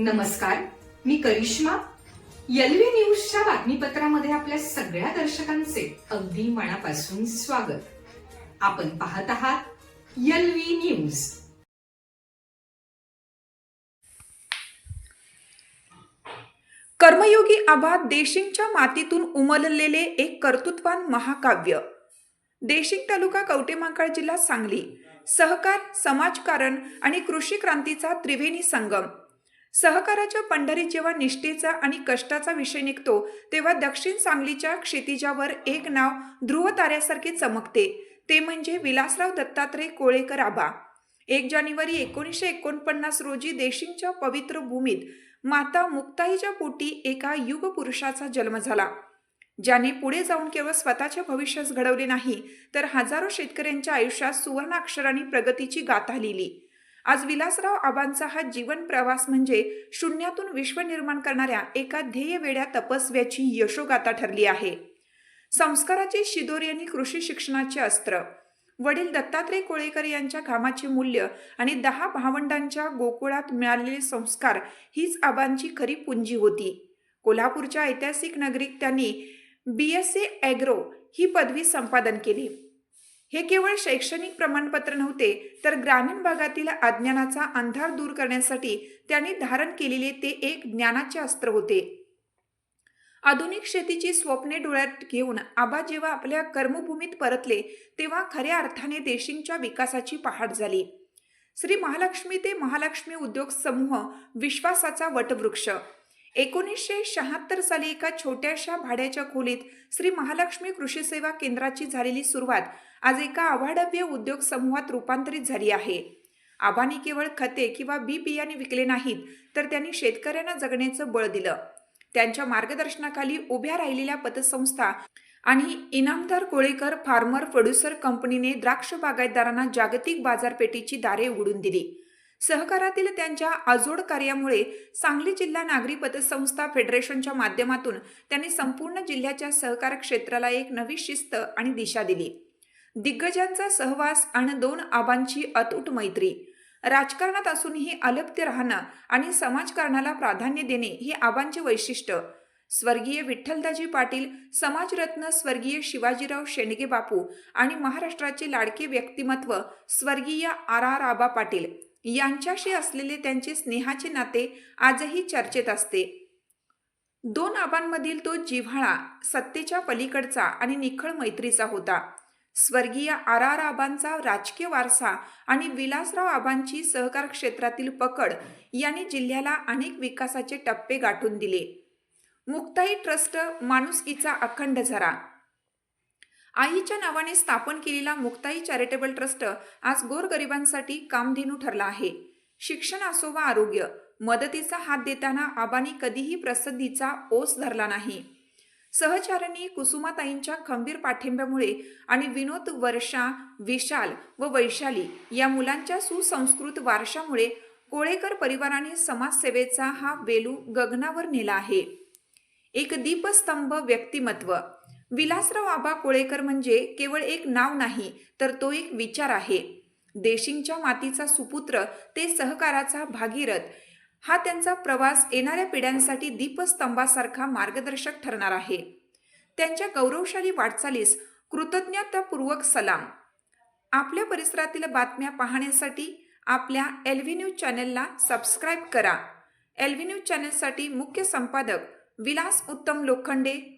नमस्कार मी करिश्मा. यलवी न्यूजच्या बातमीपत्रामध्ये आपल्या सगळ्या दर्शकांचे अगदी मनापासून स्वागत. आपण पाहत आहात यलवी न्यूज. कर्मयोगी आबा देशिंगच्या मातीतून उमललेले एक कर्तृत्वान महाकाव्य. देशिंग तालुका कवटेमांकाळ जिल्हा सांगली. सहकार समाजकारण आणि कृषी क्रांतीचा त्रिवेणी संगम. सहकाराच्या पंढरीत जेव्हा निष्ठेचा आणि कष्टाचा विषय निघतो तेव्हा दक्षिण सांगलीच्या क्षितिजावर एक नाव ध्रुव ताऱ्यासारखे चमकते. ते म्हणजे विलासराव दत्तात्रय कोळेकर आबा. एक जानेवारी एकोणीसशे एकोणपन्नास रोजी देशिंगच्या पवित्र भूमीत माता मुक्ताईच्या पोटी एका युगपुरुषाचा जन्म झाला. ज्याने पुढे जाऊन केवळ स्वतःचे भविष्यच घडवले नाही तर हजारो शेतकऱ्यांच्या आयुष्यात सुवर्णाक्षरांनी प्रगतीची गाथा लिहिली. आज विलासराव आबांचा हा जीवन प्रवास म्हणजे शून्यातून विश्व निर्माण करणाऱ्या एका ध्येय वेड्या तपस्व्याची यशोगाथा ठरली आहे. संस्काराची शिदोरी आणि कृषी शिक्षणाचे अस्त्र वडील दत्तात्रय कोळेकर यांच्या कामाचे मूल्य आणि दहा भावंडांच्या गोकुळात मिळालेले संस्कार हीच आबांची खरी पुंजी होती. कोल्हापूरच्या ऐतिहासिक नगरीत त्यांनी बी एस ए ॲग्रो ही पदवी संपादन केली. हे केवळ शैक्षणिक प्रमाणपत्र नव्हते तर ग्रामीण भागातील अज्ञानाचा अंधार दूर करण्यासाठी त्यांनी धारण केलेले ते एक ज्ञानाचे अस्त्र होते. आधुनिक शेतीची स्वप्ने डोळ्यात घेऊन आबा जेव्हा आपल्या कर्मभूमीत परतले तेव्हा खऱ्या अर्थाने देशिंगच्या विकासाची पहाट झाली. श्री महालक्ष्मी ते महालक्ष्मी उद्योग समूह विश्वासाचा वटवृक्ष एकोणीसशे शहात्तर साली एका छोट्याशा भाड्याच्या खोलीत श्री महालक्ष्मी कृषी सेवा केंद्राची झालेली सुरुवात आज एका अवाढव्य उद्योग समूहात रूपांतरित झाली आहे. आबांनी केवळ खते किंवा बी बियाणे विकले नाहीत तर त्यांनी शेतकऱ्यांना जगण्याचं बळ दिलं. त्यांच्या मार्गदर्शनाखाली उभ्या राहिलेल्या पतसंस्था आणि इनामदार कोळेकर फार्मर प्रोड्युसर कंपनीने द्राक्ष बागायतदारांना जागतिक बाजारपेठेची दारे उघडून दिली. सहकारातील त्यांच्या अजोड कार्यामुळे सांगली जिल्हा नागरी पतसंस्था फेडरेशनच्या माध्यमातून त्यांनी संपूर्ण जिल्ह्याच्या सहकार क्षेत्राला एक नवी शिस्त आणि दिशा दिली. दिग्गजांचा सहवास आणि दोन आबांची अतूट मैत्री. राजकारणात असूनही अलप्य राहणं आणि समाजकारणाला प्राधान्य देणे हे आबांचे वैशिष्ट्य. स्वर्गीय विठ्ठलदाजी पाटील समाजरत्न स्वर्गीय शिवाजीराव शेंडगे बापू आणि महाराष्ट्राचे लाडके व्यक्तिमत्व स्वर्गीय आर आर आबा पाटील. यांच्याशी असलेले त्यांचे स्नेहाचे नाते आजही चर्चेत असते. दोन आबांमधील तो जिव्हाळा सत्तेच्या पलीकडचा आणि निखळ मैत्रीचा होता. स्वर्गीय आर आर आबांचा राजकीय वारसा आणि विलासराव आबांची सहकार क्षेत्रातील पकड यांनी जिल्ह्याला अनेक विकासाचे टप्पे गाठून दिले. मुक्ताई ट्रस्ट माणुसकीचा अखंड झरा आईच्या नावाने स्थापन केलेला मुक्ताई चॅरिटेबल ट्रस्ट आज गोरगरिबांसाठी कामधेनू ठरला आहे. शिक्षण असो वा आरोग्य मदतीचा हात देताना आबांनी कधीही प्रसिद्धीचा ओस धरला नाही. सहचारणी कुसुमाताईंच्या खंबीर पाठिंब्यामुळे आणि विनोद वर्षा विशाल व वैशाली या मुलांच्या सुसंस्कृत वारशामुळे कोळेकर परिवाराने समाजसेवेचा हा वेलू गगनावर नेला आहे. एक दीपस्तंभ व्यक्तिमत्व विलासराव आबा कोळेकर म्हणजे केवळ एक नाव नाही तर तो एक विचार आहे. देशिंगच्या मातीचा सुपुत्र ते सहकाराचा भागीरथ. हा त्यांचा प्रवास येणाऱ्या पिढ्यांसाठी दीपस्तंभासारखा मार्गदर्शक ठरणार आहे. त्यांच्या गौरवशाली वाटचालीस कृतज्ञतापूर्वक सलाम. आपल्या परिसरातील बातम्या पाहण्यासाठी आपल्या एलव्ही न्यूज चॅनलला सबस्क्राईब करा. एलव्ही न्यूज मुख्य संपादक विलास उत्तम लोखंडे